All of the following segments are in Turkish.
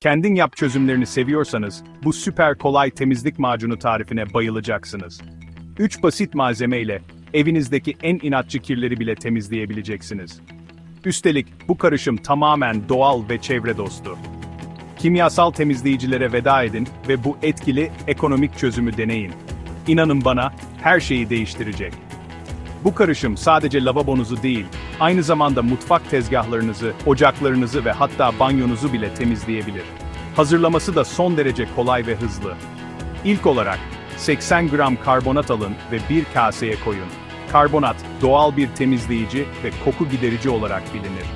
Kendin yap çözümlerini seviyorsanız, bu süper kolay temizlik macunu tarifine bayılacaksınız. 3 basit malzeme ile evinizdeki en inatçı kirleri bile temizleyebileceksiniz. Üstelik bu karışım tamamen doğal ve çevre dostu. Kimyasal temizleyicilere veda edin ve bu etkili, ekonomik çözümü deneyin. İnanın bana, her şeyi değiştirecek. Bu karışım sadece lavabonuzu değil, aynı zamanda mutfak tezgahlarınızı, ocaklarınızı ve hatta banyonuzu bile temizleyebilir. Hazırlaması da son derece kolay ve hızlı. İlk olarak 80 gram karbonat alın ve bir kaseye koyun. Karbonat doğal bir temizleyici ve koku giderici olarak bilinir.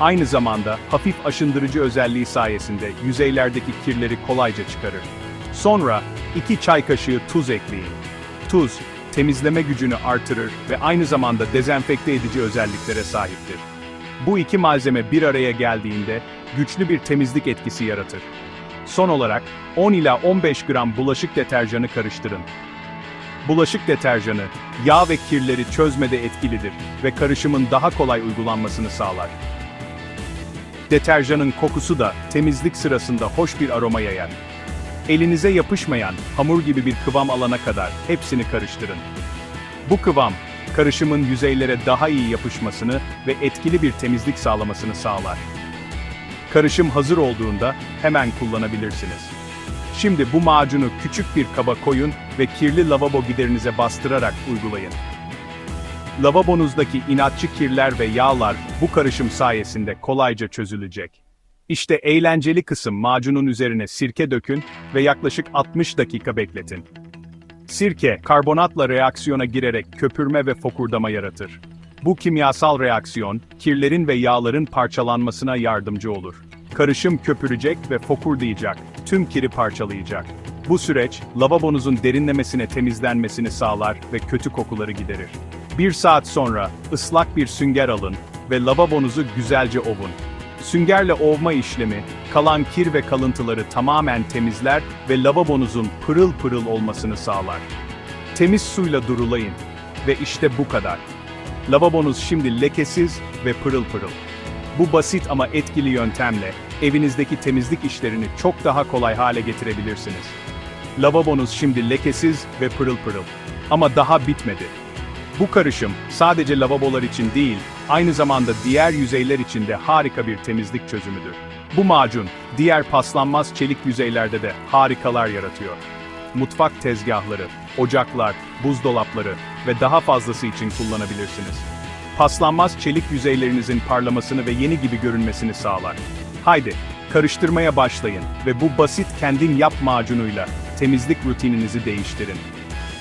Aynı zamanda hafif aşındırıcı özelliği sayesinde yüzeylerdeki kirleri kolayca çıkarır. Sonra 2 çay kaşığı tuz ekleyin. Tuz, temizleme gücünü artırır ve aynı zamanda dezenfekte edici özelliklere sahiptir. Bu iki malzeme bir araya geldiğinde güçlü bir temizlik etkisi yaratır. Son olarak 10 ila 15 gram bulaşık deterjanı karıştırın. Bulaşık deterjanı, yağ ve kirleri çözmede etkilidir ve karışımın daha kolay uygulanmasını sağlar. Deterjanın kokusu da temizlik sırasında hoş bir aroma yayar. Elinize yapışmayan, hamur gibi bir kıvam alana kadar hepsini karıştırın. Bu kıvam, karışımın yüzeylere daha iyi yapışmasını ve etkili bir temizlik sağlamasını sağlar. Karışım hazır olduğunda hemen kullanabilirsiniz. Şimdi bu macunu küçük bir kaba koyun ve kirli lavabo giderinize bastırarak uygulayın. Lavabonuzdaki inatçı kirler ve yağlar bu karışım sayesinde kolayca çözülecek. İşte eğlenceli kısım macunun üzerine sirke dökün ve yaklaşık 60 dakika bekletin. Sirke, karbonatla reaksiyona girerek köpürme ve fokurdama yaratır. Bu kimyasal reaksiyon, kirlerin ve yağların parçalanmasına yardımcı olur. Karışım köpürecek ve fokurdayacak, tüm kiri parçalayacak. Bu süreç, lavabonuzun derinlemesine temizlenmesini sağlar ve kötü kokuları giderir. Bir saat sonra, ıslak bir sünger alın ve lavabonuzu güzelce ovun. Süngerle ovma işlemi, kalan kir ve kalıntıları tamamen temizler ve lavabonuzun pırıl pırıl olmasını sağlar. Temiz suyla durulayın. Ve işte bu kadar. Lavabonuz şimdi lekesiz ve pırıl pırıl. Bu basit ama etkili yöntemle evinizdeki temizlik işlerini çok daha kolay hale getirebilirsiniz. Lavabonuz şimdi lekesiz ve pırıl pırıl. Ama daha bitmedi. Bu karışım sadece lavabolar için değil, aynı zamanda diğer yüzeyler için de harika bir temizlik çözümüdür. Bu macun, diğer paslanmaz çelik yüzeylerde de harikalar yaratıyor. Mutfak tezgahları, ocaklar, buzdolapları ve daha fazlası için kullanabilirsiniz. Paslanmaz çelik yüzeylerinizin parlamasını ve yeni gibi görünmesini sağlar. Haydi, karıştırmaya başlayın ve bu basit kendin yap macunuyla temizlik rutininizi değiştirin.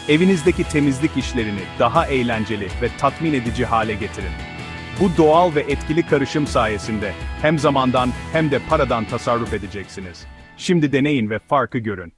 Evinizdeki temizlik işlerini daha eğlenceli ve tatmin edici hale getirin. Bu doğal ve etkili karışım sayesinde hem zamandan hem de paradan tasarruf edeceksiniz. Şimdi deneyin ve farkı görün.